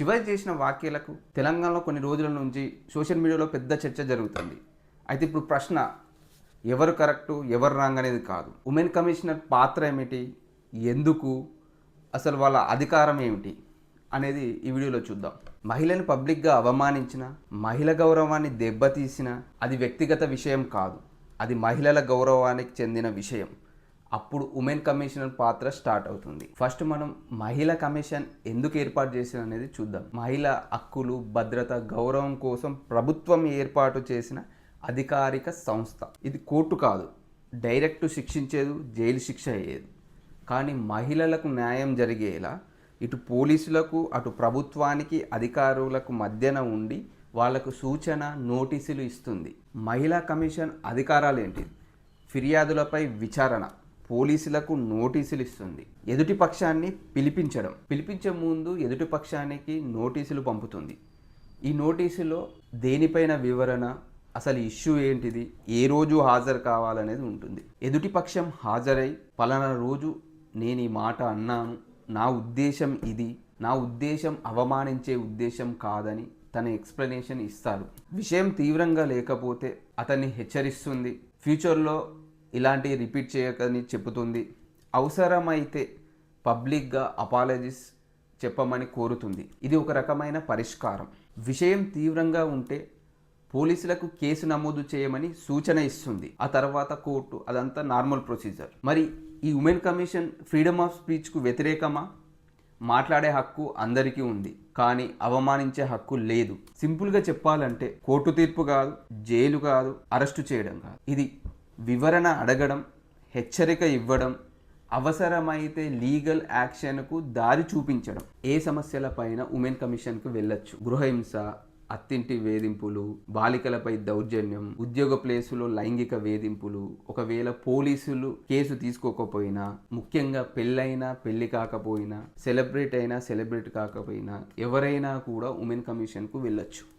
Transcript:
శివాజీ చేసిన వ్యాఖ్యలకు తెలంగాణలో కొన్ని రోజుల నుంచి సోషల్ మీడియాలో పెద్ద చర్చ జరుగుతుంది. అయితే ఇప్పుడు ప్రశ్న ఎవరు కరెక్టు ఎవరు రాంగ్ అనేది కాదు. ఉమెన్ కమిషనర్ పాత్ర ఏమిటి? ఎందుకు? అసలు వాళ్ళ అధికారం ఏమిటి? అనేది ఈ వీడియోలో చూద్దాం. మహిళను పబ్లిక్గా అవమానించిన మహిళ గౌరవాన్ని దెబ్బతీసిన అది వ్యక్తిగత విషయం కాదు. అది మహిళల గౌరవానికి చెందిన విషయం. అప్పుడు ఉమెన్ కమిషనర్ పాత్ర స్టార్ట్ అవుతుంది. ఫస్ట్ మనం మహిళా కమిషన్ ఎందుకు ఏర్పాటు చేసిన అనేది చూద్దాం. మహిళ హక్కులు భద్రత గౌరవం కోసం ప్రభుత్వం ఏర్పాటు చేసిన అధికారిక సంస్థ. ఇది కోర్టు కాదు. డైరెక్ట్ శిక్షించేది జైలు శిక్ష అయ్యేది. కానీ మహిళలకు న్యాయం జరిగేలా ఇటు పోలీసులకు అటు ప్రభుత్వానికి అధికారులకు మధ్యన ఉండి వాళ్ళకు సూచన నోటీసులు ఇస్తుంది. మహిళా కమిషన్ అధికారాలు ఏంటి ఫిర్యాదులపై విచారణ. పోలీసులకు నోటీసులు ఇస్తుంది ఎదుటి పక్షాన్ని పిలిపించడం. పిలిపించే ముందు ఎదుటి పక్షానికి నోటీసులు పంపుతుంది. ఈ నోటీసులో దేనిపైన వివరణ అసలు ఇష్యూ ఏంటిది ఏ రోజు హాజరు కావాలనేది ఉంటుంది. ఎదుటి పక్షం హాజరై పలానా రోజు నేను ఈ మాట అన్నాను నా ఉద్దేశం ఇది నా ఉద్దేశం అవమానించే ఉద్దేశం కాదని తన ఎక్స్ప్లెనేషన్ ఇస్తాడు. విషయం తీవ్రంగా లేకపోతే అతన్ని హెచ్చరిస్తుంది. ఫ్యూచర్లో ఇలాంటివి రిపీట్ చేయకని చెబుతుంది. అవసరమైతే పబ్లిక్గా అపాలజీస్ చెప్పమని కోరుతుంది. ఇది ఒక రకమైన పరిష్కారం. విషయం తీవ్రంగా ఉంటే పోలీసులకు కేసు నమోదు చేయమని సూచన ఇస్తుంది. ఆ తర్వాత కోర్టు అదంతా నార్మల్ ప్రొసీజర్. మరి ఈ ఉమెన్ కమిషన్ ఫ్రీడమ్ ఆఫ్ స్పీచ్కు వ్యతిరేకమా? మాట్లాడే హక్కు అందరికీ ఉంది. కానీ అవమానించే హక్కు లేదు. సింపుల్గా చెప్పాలంటే కోర్టు తీర్పు కాదు జైలు కాదు అరెస్టు చేయడం కాదు. ఇది వివరణ అడగడం హెచ్చరిక ఇవ్వడం అవసరమైతే లీగల్ యాక్షన్కు దారి చూపించడం. ఏ సమస్యలపైన ఉమెన్ కమిషన్కు వెళ్ళొచ్చు. గృహహింస అత్తింటి వేధింపులు బాలికలపై దౌర్జన్యం ఉద్యోగ ప్లేసులో లైంగిక వేధింపులు ఒకవేళ పోలీసులు కేసు తీసుకోకపోయినా ముఖ్యంగా పెళ్ళైనా పెళ్ళి కాకపోయినా సెలబ్రేట్ అయినా సెలబ్రేట్ కాకపోయినా ఎవరైనా కూడా ఉమెన్ కమిషన్కు వెళ్ళొచ్చు.